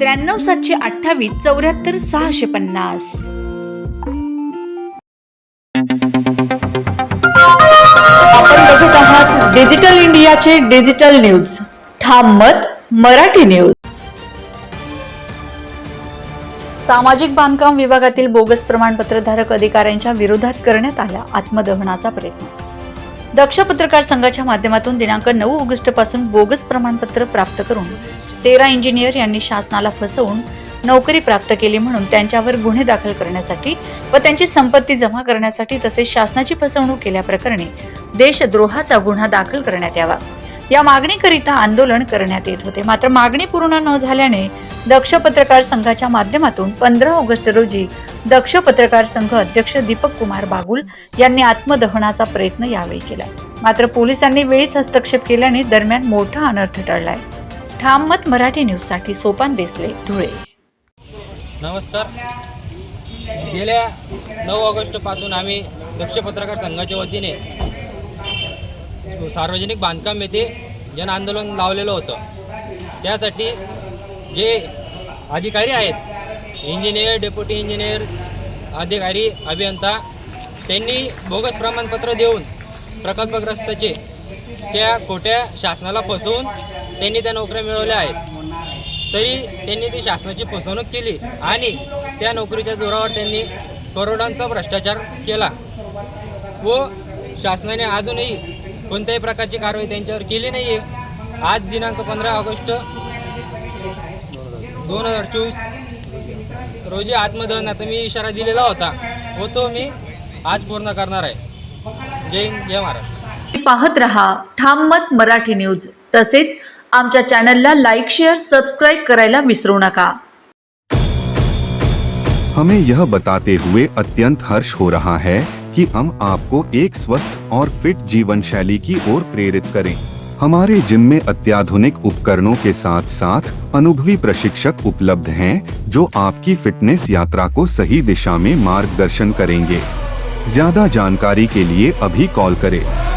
त्र्याण्णव सातशे अठ्ठावीस चौऱ्याहत्तर सहाशे पन्नास. आपण बघत आहात डिजिटल इंडियाचे डिजिटल न्यूज. ठाम मत मराठी न्यूज. सामाजिक बांधकाम विभागातील बोगस प्रमाणपत्रधारक अधिकाऱ्यांच्या विरोधात करण्यात आला आत्मदहनाचा प्रयत्न. दक्ष पत्रकार संघाच्या माध्यमातून दिनांक नऊ ऑगस्टपासून बोगस प्रमाणपत्र प्राप्त करून तेरा इंजिनियर यांनी शासनाला फसवून नोकरी प्राप्त केली म्हणून त्यांच्यावर गुन्हे दाखल करण्यासाठी व त्यांची संपत्ती जमा करण्यासाठी तसेच शासनाची फसवणूक केल्याप्रकरणी देशद्रोहाचा गुन्हा दाखल करण्यात यावा. या मागणीकरिता आंदोलन करण्यात येत होते. मात्र मागणी पूर्ण न झाल्याने दक्ष पत्रकार संघाच्या माध्यमातून पंधरा ऑगस्ट रोजी दक्ष पत्रकार संघ अध्यक्ष दीपक कुमार बागुल यांनी आत्मदहनाचा प्रयत्न यावेळी केला. मात्र पोलिसांनी वेळीच हस्तक्षेप केल्याने दरम्यान मोठा अनर्थ टळलाय. ठाम मत मराठी न्यूजसाठी सोपान देसले धुळे. नमस्कार. गेल्या नऊ ऑगस्टपासून आम्ही दक्ष पत्रकार संघाच्या वतीने सार्वजनिक बांधकाम येथे जन आंदोलन लावलेलं होतं. त्यासाठी जे अधिकारी आहेत इंजिनियर डेप्युटी इंजिनियर अधिकारी अभियंता त्यांनी बोगस प्रमाणपत्र देऊन प्रकल्पग्रस्ताचे त्या खोट्या शासनाला फसवून त्यांनी त्या नोकऱ्या मिळवल्या आहेत. तरी त्यांनी ती शासनाची फसवणूक केली आणि त्या नोकरीच्या जोरावर त्यांनी करोडांचा भ्रष्टाचार केला. व शासनाने अजूनही कोणत्याही प्रकारची कारवाई त्यांच्यावर केली नाही आहे आज दिनांक पंधरा ऑगस्ट दोन हजार चोवीस रोजी आत्मदहनाचा मी इशारा दिलेला होता. व तो मी आज पूर्ण करणार आहे. जय हिंद जय महाराष्ट्र. पाहत रहा. ठाम मत, मराठी न्यूज़. तसेच आमच्या चॅनलला लाईक, शेअर, सबस्क्राईब करायला विसरू नका. हमें यह बताते हुए अत्यंत हर्ष हो रहा है कि हम आपको एक स्वस्थ और फिट जीवन शैली की ओर प्रेरित करें। हमारे जिम में अत्याधुनिक उपकरणों के साथ साथ अनुभवी प्रशिक्षक उपलब्ध हैं जो आपकी फिटनेस यात्रा को सही दिशा में मार्गदर्शन करेंगे। ज़्यादा जानकारी के लिए अभी कॉल करें।